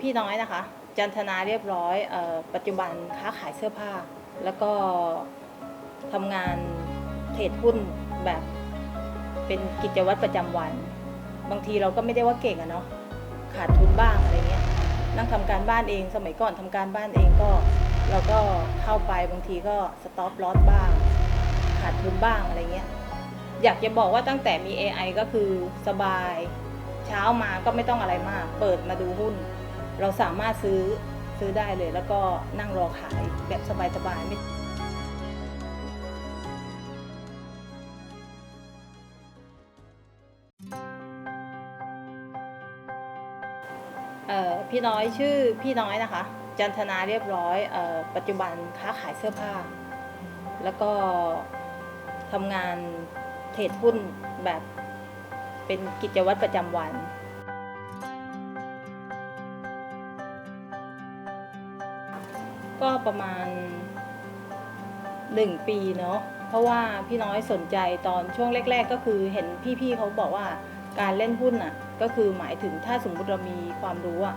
พี่น้อยนะคะ จันทนาเรียบร้อยออปัจจุบันค้าขายเสื้อผ้า แล้วก็ทำงานเทรดหุ้นแบบเป็นกิจวัตรประจำวัน บางทีเราก็ไม่ได้ว่าเก่งอะเนาะขาดทุนบ้างอะไรเงี้ยนั่งทำการบ้านเองสมัยก่อนทำการบ้านเองก็เราก็เข้าไปบางทีก็สต็อปลอสบ้าง ขาดทุนบ้างอะไรเงี้ยอยากจะบอกว่าตั้งแต่มี AI ก็คือสบาย เช้ามาก็ไม่ต้องอะไรมาก เปิดมาดูหุ้น เราสามารถซื้อซื้อได้เลย แล้วก็นั่งรอขายแบบสบายๆไม่พี่น้อยชื่อพี่น้อยนะคะ จันทนาเรียบร้อยออปัจจุบันค้าขายเสื้อผ้า แล้วก็ทำงานเทรดหุ้นแบบเป็นกิจวัตรประจำวัน ก็ประมาณหนึ่งปีเนาะเพราะว่าพี่น้อยสนใจตอนช่วงแรก ๆ ก็คือเห็นพี่ๆเขาบอกว่าการเล่นหุ้นอะก็คือหมายถึงถ้าสมมติเรามีความรู้อะ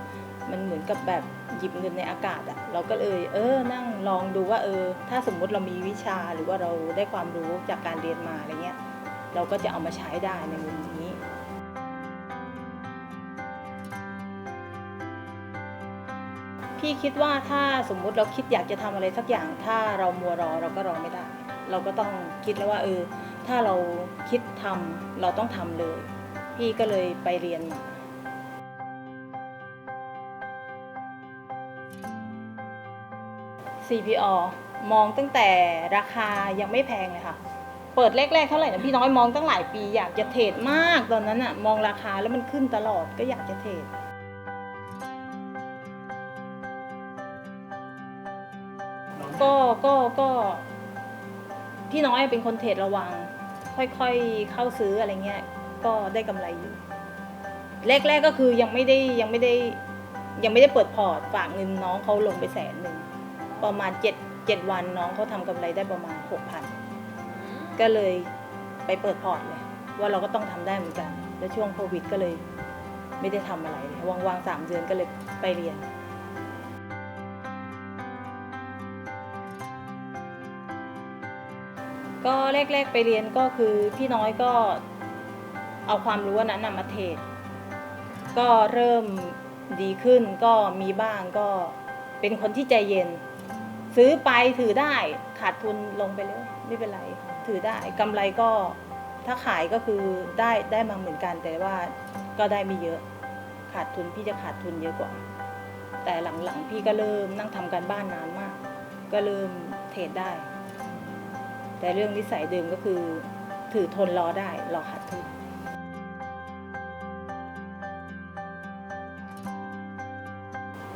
มันเหมือนกับแบบหยิบเงินในอากาศอะเราก็เลยเออนั่งลองดูว่าเออ ถ้าสมมุติเรามีวิชาหรือว่าเราได้ความรู้จากการเรียนมาอะไรเงี้ย เราก็จะเอามาใช้ได้ในมุม พี่คิดว่าถ้าสมมุติเราคิดอยากจะทำอะไรสักอย่าง ถ้าเรามัวรอเราก็รอไม่ได้ เราก็ต้องคิดแล้วว่าเออ ถ้าเราคิดทำเราต้องทำเลย พี่ก็เลยไปเรียนมา CPO มองตั้งแต่ราคายังไม่แพงเลยค่ะ เปิดแรกๆเท่าไหร่นะพี่น้อยมองตั้งหลายปี อยากจะเทรดมากตอนนั้นอะมองราคาแล้วมันขึ้นตลอดก็อยากจะเทรด ก็ก็ก็พี่น้อยเป็นคนเทรดระวัง ค่อยๆเข้าซื้ออะไรเงี้ย ก็ได้กำไรอยู่แรกๆก็คือยังไม่ได้ยังไม่ได้ยังไม่ได้เปิดพอร์ตฝากเงินน้องเขาลงไปแสนหนึ่งประมาณเจ็ดเจ็ดวันน้องเขาทำกำไรได้ประมาณหกพันก็เลยไปเปิดพอร์ตเลยว่าเราก็ต้องทำได้เหมือนกัน แล้วช่วงโควิดก็เลยไม่ได้ทำอะไรเลยว่างๆสามเดือนก็เลยไปเรียน ก็แรกๆไปเรียนก็คือพี่น้อยก็เอาความรู้อันนั้นนะมาเทรดก็เริ่มดีขึ้นก็มีบ้างก็เป็นคนที่ใจเย็น ซื้อไปถือได้ขาดทุนลงไปเลยไม่เป็นไรถือได้กำไรก็ถ้าขายก็คือได้ได้มาเหมือนกัน แต่ว่าก็ได้ไม่เยอะขาดทุนพี่จะขาดทุนเยอะกว่า แต่หลังๆพี่ก็เริ่มนั่งทำการบ้านนานมาก ก็เริ่มเทรดได้ แต่เรื่องนิสัยเดิมก็คือถือทนรอได้รอขาดทุน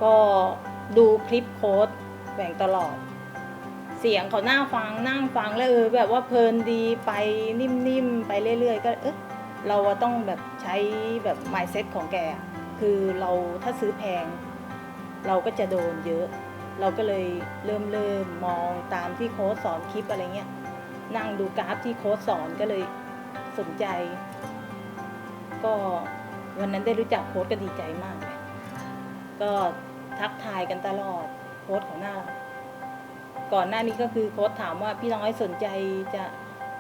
ก็ดูคลิปโค้ดแบ่งตลอด เสียงเขาหน่าฟังนั่งฟังแล้วเออแบบว่าเพลินดีไปนิ่มๆ ไปเรื่อยๆ ก็เออเราต้องแบบใช้แบบ mindset ของแก คือเราถ้าซื้อแพง เราก็จะโดนเยอะ เราก็เลยเริ่มเริ่มมองตามที่โค้ดสอนคลิปอะไรเงี้ย นั่งดูกราฟที่โค้ดสอนก็เลยสนใจ ก็วันนั้นได้รู้จักโค้ดก็ดีใจมากเลยก็ทักทายกันตลอดโค้ดของหน้ารักก่อนหน้านี้ก็คือโค้ดถามว่าพี่น้อยสนใจจะ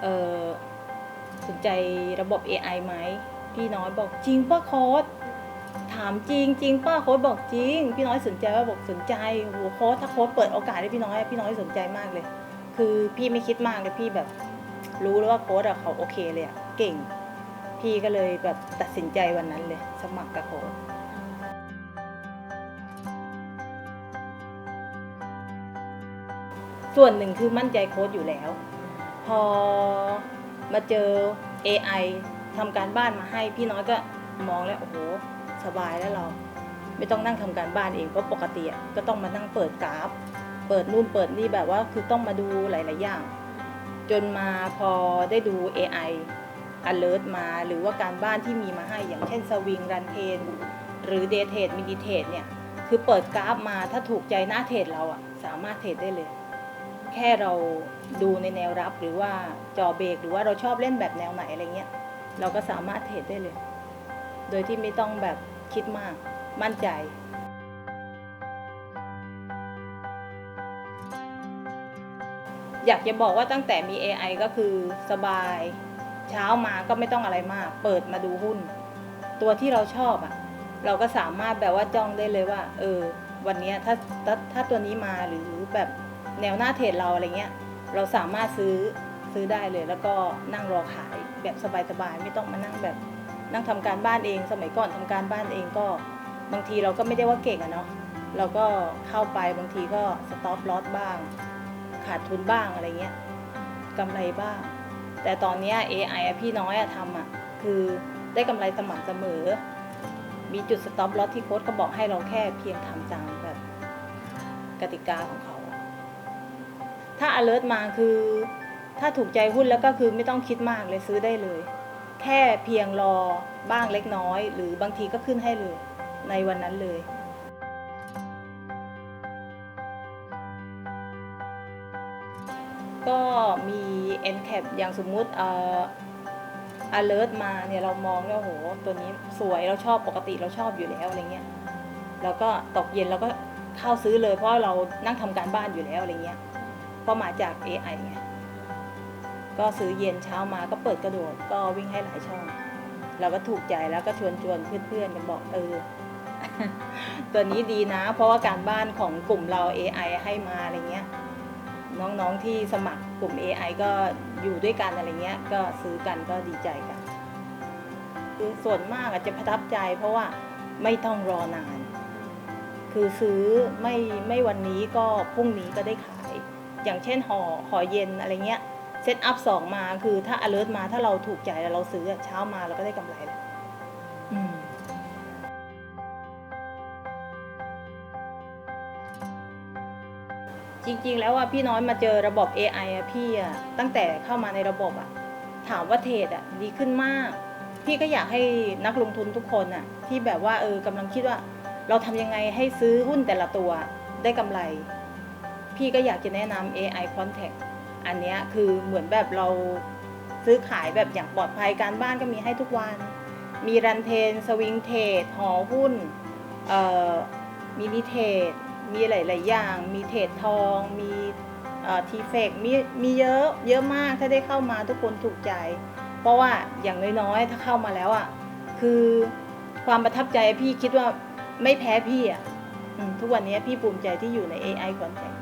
เออสนใจระบบ AI ไหมพี่น้อยบอกจริงป้าโค้ดถามจริงจริงป้าโค้ดบอกจริง พี่น้อยสนใจว่าบอกสนใจโหโค้ดถ้าโค้ดเปิดโอกาสให้พี่น้อย พี่น้อยสนใจมากเลย คือพี่ไม่คิดมากเลยพี่แบบ รู้แล้วว่าโค้ดอะเขาโอเคเลยอะเก่ง พี่ก็เลยแบบตัดสินใจวันนั้นเลย สมัครกับโค้ดส่วนหนึ่งคือมั่นใจโค้ดอยู่แล้ว พอมาเจอ AI ทำการบ้านมาให้พี่น้อยก็มองแล้วโอ้โหสบายแล้วเรา ไม่ต้องนั่งทำการบ้านเองเพราะปกติอะก็ต้องมานั่งเปิดกราฟ เปิดนู่นเปิดนี่แบบว่าคือต้องมาดูหลาย ๆ อย่าง จนมาพอได้ดู AI alert มาหรือว่าการบ้านที่มีมาให้อย่างเช่นสวิงรันเทนหรือเดย์เทรดมินิเทรดเนี่ยคือเปิดกราฟมาถ้าถูกใจหน้าเทรดเราอะสามารถเทรดได้เลย แค่เราดูในแนวรับหรือว่าจอเบรกหรือว่าเราชอบเล่นแบบแนวไหนอะไรเงี้ยเราก็สามารถเทรดได้เลย โดยที่ไม่ต้องแบบคิดมากมั่นใจ อยากจะบอกว่าตั้งแต่มี AI ก็คือสบาย เช้ามาก็ไม่ต้องอะไรมาก เปิดมาดูหุ้น ตัวที่เราชอบอะเราก็สามารถแบบว่าจ้องได้เลยว่า เออ วันนี้ถ้าถ้าถ้าตัวนี้มาหรือแบบแนวหน้าเทรดเราอะไรเงี้ย เราสามารถซื้อซื้อได้เลย แล้วก็นั่งรอขายแบบสบายๆไม่ต้องมานั่งแบบนั่งทำการบ้านเอง สมัยก่อนทำการบ้านเองก็บางทีเราก็ไม่ได้ว่าเก่งอะเนาะเราก็เข้าไปบางทีก็สต็อปลอสบ้าง ขาดทุนบ้างอะไรเงี้ยกำไรบ้าง แต่ตอนเนี้ย AI อะพี่น้อยอะทำอะคือได้กำไรสม่ำเสมอ มีจุดสต็อปลอสที่โค้ดก็บอกให้เราแค่เพียงทำตามแบบกติกาของเขาอะถ้า alert มาคือถ้าถูกใจหุ้นแล้วก็คือไม่ต้องคิดมากเลยซื้อได้เลย แค่เพียงรอบ้างเล็กน้อย หรือบางทีก็ขึ้นให้เลยในวันนั้นเลย ก็มี NCAP อย่างสมมุติเอ่อ alert มาเนี่ยเรามองเนี่ยโหตัวนี้สวยเราชอบปกติเราชอบอยู่แล้วอะไรเงี้ยแล้วก็ตกเย็นเราก็เข้าซื้อเลยเพราะเรานั่งทำการบ้านอยู่แล้วอะไรเงี้ยเพราะมาจาก AI ไงก็ซื้อเย็นเช้ามาก็เปิดกระโดดก็วิ่งให้หลายช่อง เราก็ถูกใจแล้วก็ชวนชวนเพื่อนๆกันบอกเออตัวนี้ดีนะ เพราะว่าการบ้านของกลุ่มเรา AI ให้มาอะไรเงี้ย น้องๆที่สมัครกลุ่ม AI ก็อยู่ด้วยกันอะไรเงี้ย ก็ซื้อกันก็ดีใจกันคือส่วนมากอาจจะประทับใจเพราะว่าไม่ต้องรอนาน คือซื้อไม่ไม่วันนี้ก็พรุ่งนี้ก็ได้ขาย อย่างเช่นห่อห่อเย็นอะไรเงี้ยเซตอัพสองมาคือถ้า alert มาถ้าเราถูกใจแล้วเราซื้อเช้ามาเราก็ได้กำไรแล้วอืม จริงๆ แล้วว่าพี่น้อยมาเจอระบบ AI อะพี่อะตั้งแต่เข้ามาในระบบอะถามว่าเทรดอะดีขึ้นมาก พี่ก็อยากให้นักลงทุนทุกคนอะที่แบบว่าเออกำลังคิดว่า เราทำยังไงให้ซื้อหุ้นแต่ละตัวได้กำไร พี่ก็อยากจะแนะนำ AI Contact อันเนี้ยคือเหมือนแบบเราซื้อขายแบบอย่างปลอดภัยการบ้านก็มีให้ทุกวัน มีรันเทน สวิงเทรดหอหุ้นมินิเทรด มีหลาย ๆ อย่าง มีเทรดทอง มีทีเฟกมีมีเยอะเยอะมากถ้าได้เข้ามาทุกคนถูกใจ เพราะว่าอย่างน้อยๆถ้าเข้ามาแล้วอะคือความประทับใจพี่คิดว่าไม่แพ้พี่อะทุกวันนี้พี่ภูมิใจที่อยู่ใน AI Contact